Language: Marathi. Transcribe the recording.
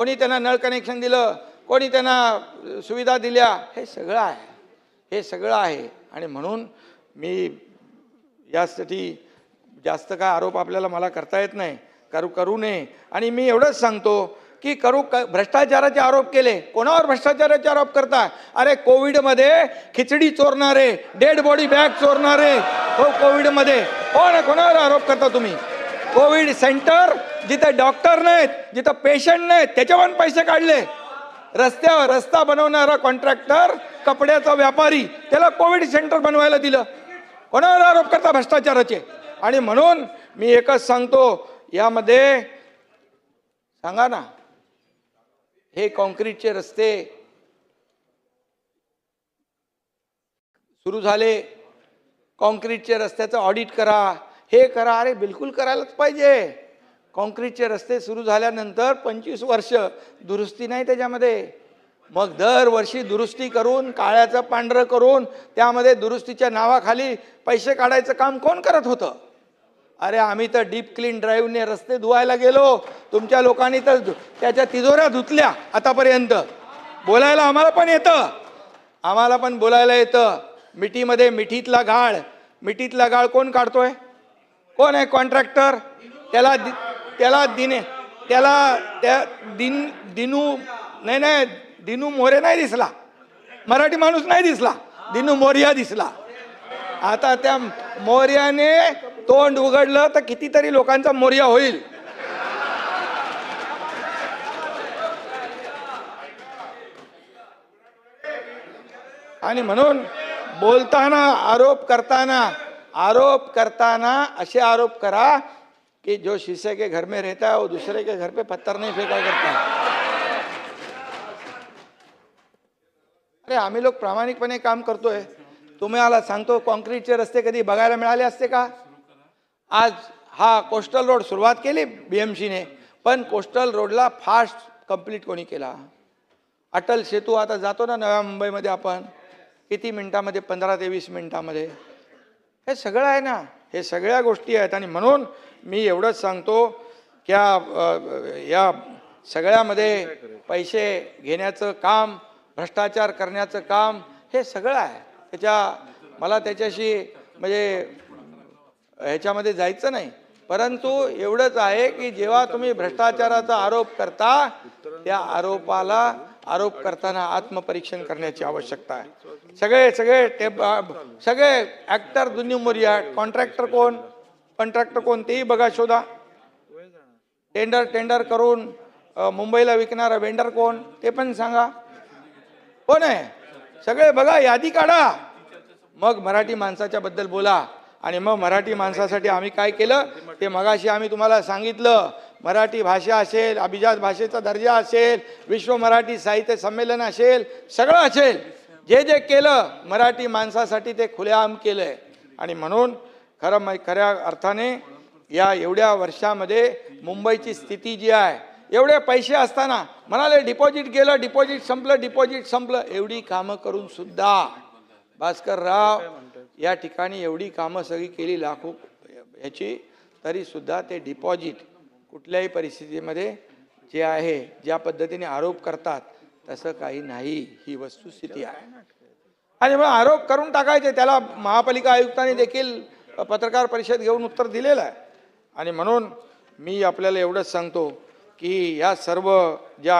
कोणी त्यांना नळ कनेक्शन दिलं कोणी त्यांना सुविधा दिल्या हे सगळं आहे. हे सगळं आहे. आणि म्हणून मी यासाठी जास्त काय आरोप आपल्याला मला करता येत नाही करू करू नये. आणि मी एवढंच सांगतो की करू क भ्रष्टाचाराचे आरोप केले. कोणावर भ्रष्टाचाराचे आरोप करताय अरे कोविडमध्ये खिचडी चोरणारे डेड बॉडी बॅग चोरणारे हो कोविडमध्ये. कोण कोणावर आरोप करता तुम्ही? कोविड सेंटर जिथे डॉक्टर नाहीत जिथं पेशंट नाहीत त्याच्यावर पैसे काढले. रस्त्यावर रस्ता बनवणारा कॉन्ट्रॅक्टर कपड्याचा व्यापारी त्याला कोविड सेंटर बनवायला दिलं. कोणावर आरोप करता भ्रष्टाचाराचे? आणि म्हणून मी एकच सांगतो यामध्ये सांगा ना हे कॉन्क्रीटचे रस्ते सुरू झाले. कॉन्क्रीटचे रस्त्याचं ऑडिट करा. हे करा. अरे बिलकुल करायलाच पाहिजे. कॉन्क्रीटचे रस्ते सुरू झाल्यानंतर पंचवीस वर्ष दुरुस्ती नाही त्याच्यामध्ये. मग दरवर्षी दुरुस्ती करून काळ्याचं पांढरं करून त्यामध्ये दुरुस्तीच्या नावाखाली पैसे काढायचं काम कोण करत होतं? अरे आम्ही तर डीप क्लीन ड्राईव्हने रस्ते धुवायला गेलो. तुमच्या लोकांनी तर धु- त्याच्या तिजोऱ्या धुतल्या आतापर्यंत. बोलायला आम्हाला पण येतं. आम्हाला पण बोलायला येतं. मिठीमध्ये मिठीतला गाळ. मिठीतला गाळ कोण काढतोय? कोण आहे कॉन्ट्रॅक्टर? त्याला दि- त्याला दिने त्याला त्या दिन दिनू नाही नाही दिनू मोरे नाही दिसला. मराठी माणूस नाही दिसला. दिनू मोर्या दिसला. आता त्या मोर्याने तोंड उघडलं तर कितीतरी लोकांचा मोर्या होईल. आणि म्हणून बोलताना आरोप करताना आरोप करताना असे आरोप करा कि जो शीशे के घर में रहता है वो दूसरे के घर पे पत्थर नहीं फेंका करता। अरे आम्ही लोक प्रामाणिकपणे काम करतोय। तुम्हाला सांगतो कॉन्क्रीटचे रस्ते कधी बघायला मिळाले असते का? आज हा कोस्टल रोड सुरुवात केली बी एम सीने पण कोस्टल रोडला फास्ट कंप्लीट कोणी केला? अटल सेतू आता जातो ना नव्या मुंबईमध्ये आपण किती मिनिटामध्ये? पंधरा ते वीस मिनिटामध्ये. हे सगळं आहे ना हे सगळ्या गोष्टी आहेत आणि म्हणून मी एवढंच सांगतो की या, या सगळ्यामध्ये पैसे घेण्याचं काम भ्रष्टाचार करण्याचं काम हे सगळं आहे. त्याच्या मला त्याच्याशी म्हणजे ह्याच्यामध्ये जायचं नाही. परंतु एवढंच आहे की जेव्हा तुम्ही भ्रष्टाचाराचा आरोप करता त्या आरोपाला आरोप करताना आत्मपरीक्षण करण्याची आवश्यकता आहे. सगळे सगळे टेप सगळे ॲक्टर दुन्यू मोरिया कॉन्ट्रॅक्टर कोण? कॉन्ट्रॅक्टर कोणतेही बघा शोधा. टेंडर टेंडर करून मुंबईला विकणारा वेंडर कोण ते पण सांगा. कोण आहे? सगळे बघा यादी काढा. मग मराठी माणसाच्या बद्दल बोला. आणि मग मराठी माणसासाठी आम्ही काय केलं? ते मगाशी आम्ही तुम्हाला सांगितलं. मराठी भाषा असेल अभिजात भाषेचा दर्जा असेल विश्व मराठी साहित्य संमेलन असेल सगळं असेल. जे जे केलं मराठी माणसासाठी ते खुलेआम आहे आणि म्हणून खरं मै खऱ्या अर्थाने या एवढ्या वर्षामध्ये मुंबईची स्थिती जी आहे एवढे पैसे असताना म्हणाले डिपॉझिट गेलं डिपॉझिट संपलं डिपॉझिट संपलं. एवढी कामं करून सुद्धा भास्करराव या ठिकाणी एवढी कामं सगळी केली लाखो ह्याची तरीसुद्धा ते डिपॉझिट कुठल्याही परिस्थितीमध्ये जे आहे ज्या पद्धतीने आरोप करतात तसं काही नाही. ही वस्तुस्थिती आहे. आणि मग आरोप करून टाकायचे त्याला महापालिका आयुक्तांनी देखील पत्रकार परिषद घेऊन उत्तर दिलेलं आहे. आणि म्हणून मी आपल्याला एवढंच सांगतो की या सर्व ज्या